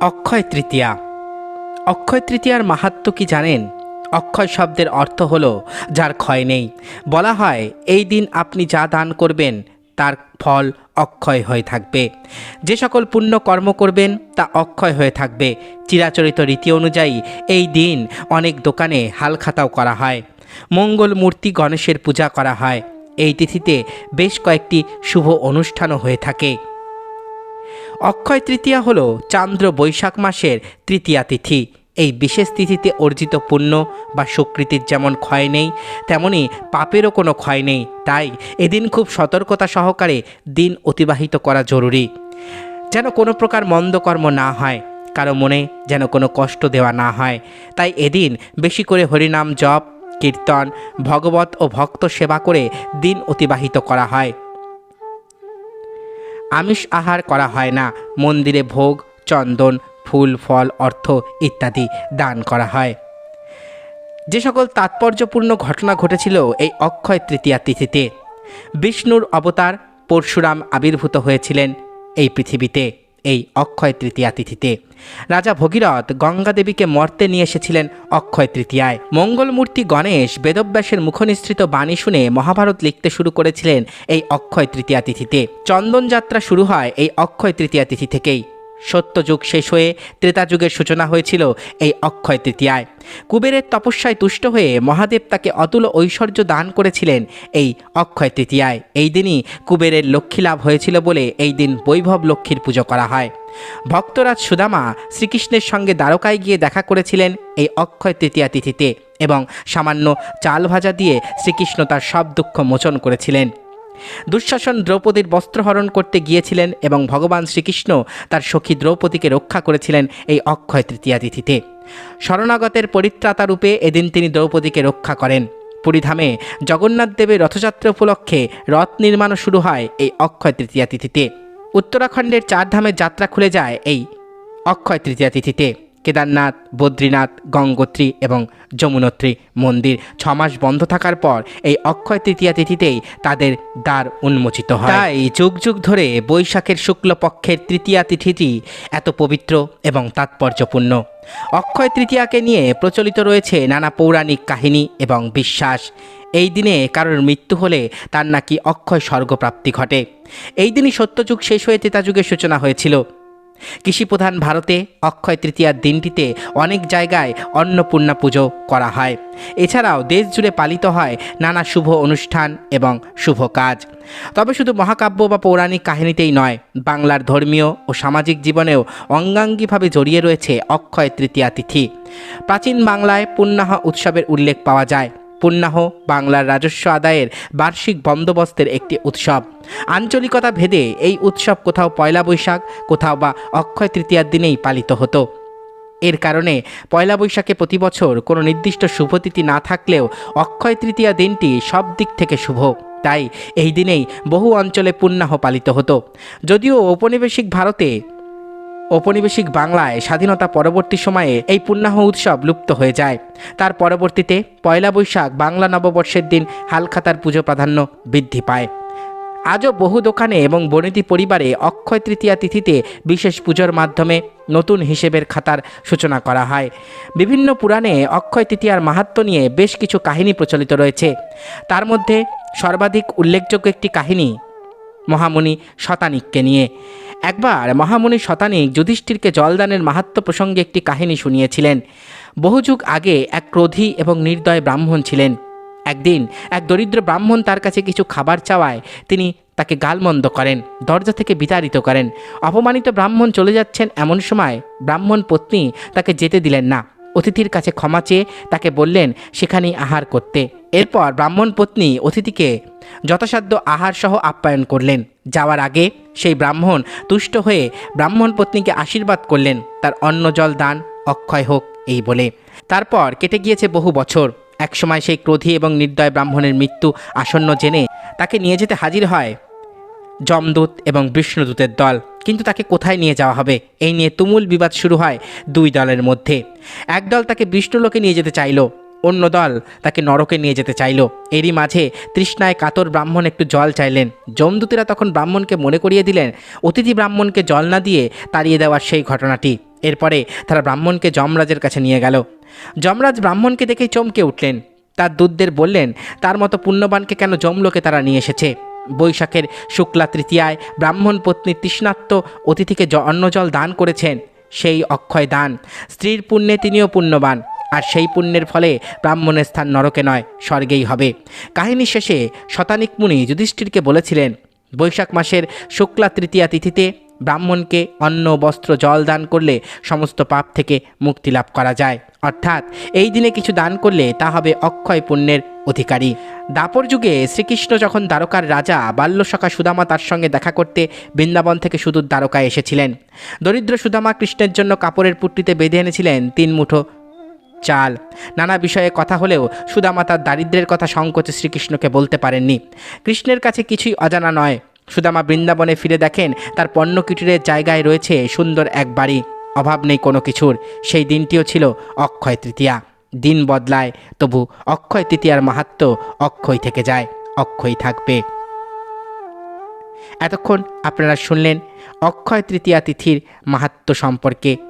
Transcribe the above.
অক্ষয় তৃতীয়া। অক্ষয় তৃতীয়ার মাহাত্ম কি জানেন? অক্ষয় শব্দের অর্থ হল, যার ক্ষয় নেই। বলা হয়, এই দিন আপনি যা দান করবেন, তার ফল অক্ষয় হয়ে থাকবে। যে সকল পুণ্য কর্ম করবেন, তা অক্ষয় হয়ে থাকবে। চিরাচরিত রীতি অনুযায়ী, এই দিন অনেক দোকানে হালখাতাও করা হয়। মঙ্গল মূর্তি গণেশের পূজা করা হয়। এই তিথিতে বেশ কয়েকটি শুভ অনুষ্ঠানও হয়ে থাকে। অক্ষয় তৃতীয়া হল চান্দ্র বৈশাখ মাসের তৃতীয়া তিথি। এই বিশেষ তিথিতে অর্জিত পুণ্য বা সুকৃতির যেমন ক্ষয় নেই, তেমনি পাপেরও কোনো ক্ষয় নেই। তাই এদিন খুব সতর্কতা সহকারে দিন অতিবাহিত করা জরুরি। যেন কোনো প্রকার মন্দ কর্ম না হয়, কারও মনে যেন কোনো কষ্ট দেওয়া না হয়। তাই এদিন বেশি করে হরিনাম জপ, কীর্তন, ভগবত ও ভক্ত সেবা করে দিন অতিবাহিত করা হয়। আমিষ আহার করা হয় না। মন্দিরে ভোগ, চন্দন, ফুল, ফল, অর্থ ইত্যাদি দান করা হয়। যে সকল তাৎপর্যপূর্ণ ঘটনা ঘটেছিল এই অক্ষয় তৃতীয়া তিথিতে। বিষ্ণুর অবতার পরশুরাম আবির্ভূত হয়েছিলেন এই পৃথিবীতে। এই অক্ষয় তৃতীয়া তিথিতে। রাজা ভগীরথ গঙ্গা দেবীকে মর্তে নিয়ে এসেছিলেন অক্ষয় তৃতীয়ায়। মঙ্গলমূর্তি গণেশ বেদব্যাসের মুখনিসৃত বাণী শুনে মহাভারত লিখতে শুরু করেছিলেন এই অক্ষয় তৃতীয়া তিথিতে। চন্দনযাত্রা শুরু হয় এই অক্ষয় তৃতীয়া তিথি থেকেই। সত্যযুগ শেষ হয়ে ত্রেতা যুগের সূচনা হয়েছিল এই অক্ষয় তৃতীয়ায়। কুবেরের তপস্যায় তুষ্ট হয়ে মহাদেব তাকে অতুল ঐশ্বর্য দান করেছিলেন এই অক্ষয় তৃতীয়ায়। এই দিনই কুবেরের লক্ষ্মী লাভ হয়েছিল বলে এই দিন বৈভব লক্ষ্মীর পুজো করা হয়। ভক্তরাজ সুদামা শ্রীকৃষ্ণের সঙ্গে দ্বারকায় গিয়ে দেখা করেছিলেন এই অক্ষয় তৃতীয়া তিথিতে এবং সামান্য চাল ভাজা দিয়ে শ্রীকৃষ্ণ তার সব দুঃখ মোচন করেছিলেন। দুঃশাসন দ্রৌপদীর বস্ত্রহরণ করতে গিয়েছিলেন এবং ভগবান শ্রীকৃষ্ণ তার সখী দ্রৌপদীকে রক্ষা করেছিলেন এই অক্ষয় তৃতীয়া তিথিতে। শরণাগতের পরিত্রাতা রূপে এদিন তিনি দ্রৌপদীকে রক্ষা করেন। পুরীধামে জগন্নাথ দেবের রথযাত্রা উপলক্ষে রথ নির্মাণও শুরু হয় এই অক্ষয় তৃতীয়া তিথিতে। উত্তরাখণ্ডের চারধামের যাত্রা খুলে যায় এই অক্ষয় তৃতীয়া তিথিতে। কেদারনাথ, বদ্রীনাথ, গঙ্গোত্রী এবং যমুনোত্রী মন্দির ছমাস বন্ধ থাকার পর এই অক্ষয় তৃতীয়া তিথিতেই তাদের দ্বার উন্মোচিত হয়। তাই যুগ যুগ ধরে বৈশাখের শুক্লপক্ষের তৃতীয়া তিথিটি এত পবিত্র এবং তাৎপর্যপূর্ণ। অক্ষয় তৃতীয়াকে নিয়ে প্রচলিত রয়েছে নানা পৌরাণিক কাহিনী এবং বিশ্বাস। এই দিনে কারোর মৃত্যু হলে তার নাকি অক্ষয় স্বর্গপ্রাপ্তি ঘটে। এই দিনই সত্যযুগ শেষ হয়ে তেতাযুগের সূচনা হয়েছিল। কৃষিপ্রধান ভারতে অক্ষয় তৃতীয়ার দিনটিতে অনেক জায়গায় অন্নপূর্ণা পুজো করা হয়। এছাড়াও দেশ জুড়ে পালিত হয় নানা শুভ অনুষ্ঠান এবং শুভ কাজ। তবে শুধু মহাকাব্য বা পৌরাণিক কাহিনীতেই নয়, বাংলার ধর্মীয় ও সামাজিক জীবনেও অঙ্গাঙ্গিভাবে জড়িয়ে রয়েছে অক্ষয় তৃতীয়া তিথি। প্রাচীন বাংলায় পুণ্যাহ উৎসবের উল্লেখ পাওয়া যায়। পুণ্যাহ বাংলার রাজস্ব আদায়ের বার্ষিক বন্দোবস্তের একটি উৎসব। আঞ্চলিকতা ভেদে এই উৎসব কোথাও পয়লা বৈশাখ, কোথাও বা অক্ষয় তৃতীয়ার দিনেই পালিত হতো। এর কারণে পয়লা বৈশাখে প্রতি বছর কোনো নির্দিষ্ট শুভতিথি না থাকলেও অক্ষয় তৃতীয়া দিনটি সব দিক থেকে শুভ। তাই এই দিনেই বহু অঞ্চলে পুণ্যাহ পালিত হতো। যদিও ঔপনিবেশিক ভারতে ঔপনিবেশিক বাংলায় স্বাধীনতা পরবর্তী সময়ে এই পুণ্যাহ উৎসব লুপ্ত হয়ে যায়। তার পরবর্তীতে পয়লা বৈশাখ বাংলা নববর্ষের দিন হালখাতার পুজো প্রাধান্য বৃদ্ধি পায়। আজও বহু দোকানে এবং বনেদি পরিবারে অক্ষয় তৃতীয়া তিথিতে বিশেষ পুজোর মাধ্যমে নতুন হিসেবের খাতার সূচনা করা হয়। বিভিন্ন পুরাণে অক্ষয় তৃতীয়ার মাহাত্ম নিয়ে বেশ কিছু কাহিনী প্রচলিত রয়েছে। তার মধ্যে সর্বাধিক উল্লেখযোগ্য একটি কাহিনী মহামুনি শতানিককে নিয়ে। একবার মহামুনি শতানিক যুধিষ্ঠিরকে জলদানের মাহাত্ম প্রসঙ্গে একটি কাহিনী শুনিয়েছিলেন। বহু যুগ আগে এক ক্রোধী এবং নির্দয় ব্রাহ্মণ ছিলেন। একদিন এক দরিদ্র ব্রাহ্মণ তার কাছে কিছু খাবার চাওয়ায় তিনি তাকে গালমন্দ করেন, দরজা থেকে বিতাড়িত করেন। অপমানিত ব্রাহ্মণ চলে যাচ্ছেন এমন সময় ব্রাহ্মণ পত্নী তাকে যেতে দিলেন না। অতিথির কাছে ক্ষমা চেয়ে তাকে বললেন, সেখানেই আহার করতে। এরপর ব্রাহ্মণ পত্নী অতিথিকে যথাসাধ্য আহার সহ আপ্যায়ন করলেন। যাওয়ার আগে সেই ব্রাহ্মণ তুষ্ট হয়ে ব্রাহ্মণ পত্নীকে আশীর্বাদ করলেন। তার অন্ন, জল, দান, অক্ষয় হোক, এই বলে। তারপর কেটে গিয়েছে বহু বছর। একসময় সেই ক্রোধী এবং নির্দয় ব্রাহ্মণের মৃত্যু আসন্ন জেনে তাকে নিয়ে যেতে হাজির হয় যমদূত এবং বিষ্ণুদূতের দল। কিন্তু তাকে কোথায় নিয়ে যাওয়া হবে? এই নিয়ে তুমুল বিবাদ শুরু হয় দুই দলের মধ্যে। এক দল তাকে বিষ্ণুলোকে নিয়ে যেতে চাইল। অন্য দল তাকে নরকে নিয়ে যেতে চাইল। এরই মাঝে তৃষ্ণায় কাতর ব্রাহ্মণ একটু জল চাইলেন। যমদূতেরা তখন ব্রাহ্মণকে মনে করিয়ে দিলেন, অতিথি ব্রাহ্মণকে জল না দিয়ে তাড়িয়ে দেওয়ার সেই ঘটনাটি। এরপরে তারা ব্রাহ্মণকে যমরাজের কাছে নিয়ে গেল। যমরাজ ব্রাহ্মণকে দেখেই চমকে উঠলেন। তার দুধদের বললেন, তার মতো পুণ্যবানকে কেন যমলোকে তারা নিয়ে এসেছে? বৈশাখের শুক্লা তৃতীয়ায় ব্রাহ্মণ পত্নী তৃষ্ণাত্ম অতিথিকে জ- অন্নজল দান করেছেন। সেই অক্ষয় দান। স্ত্রীর পুণ্যে তিনিও পুণ্যবান। আর সেই পুণ্যের ফলে ব্রাহ্মণের স্থান নরকে নয়, স্বর্গেই হবে। কাহিনী শেষে শতানিক মুনি যুধিষ্ঠিরকে বলেছিলেন, বৈশাখ মাসের শুক্লা তৃতীয়া তিথিতে ব্রাহ্মণকে অন্ন, বস্ত্র, জল দান করলে সমস্ত পাপ থেকে মুক্তি লাভ করা যায়। অর্থাৎ এই দিনে কিছু দান করলে তা হবে অক্ষয় পুণ্যের অধিকারী। দাপর যুগে শ্রীকৃষ্ণ যখন দ্বারকার রাজা বাল্যসখা সুদামা তার সঙ্গে দেখা করতে বৃন্দাবন থেকে সুদূর দ্বারকায় এসেছিলেন। দরিদ্র সুদামা কৃষ্ণের জন্য কাপড়ের পুট্টিতে বেঁধে এনেছিলেন তিন মুঠো চাল। নানা বিষয়ে কথা হলেও সুদামা তার দারিদ্রের কথা সংকোচে শ্রীকৃষ্ণকে বলতে পারেননি। কৃষ্ণের কাছে কিছুই অজানা নয়। সুদামা বৃন্দাবনে ফিরে দেখেন, তার পণ্যকুটিরের জায়গায় রয়েছে সুন্দর এক বাড়ি। অভাব নেই কোনো কিছুর। সেই দিনটিও ছিল অক্ষয় তৃতীয়া। দিন বদলায়, তবু অক্ষয় তৃতীয়ার মাহাত্ম অক্ষয় থেকে যায় অক্ষয় থাকবে। এতক্ষণ আপনারা শুনলেন অক্ষয় তৃতীয়া তিথির মাহাত্ম সম্পর্কে।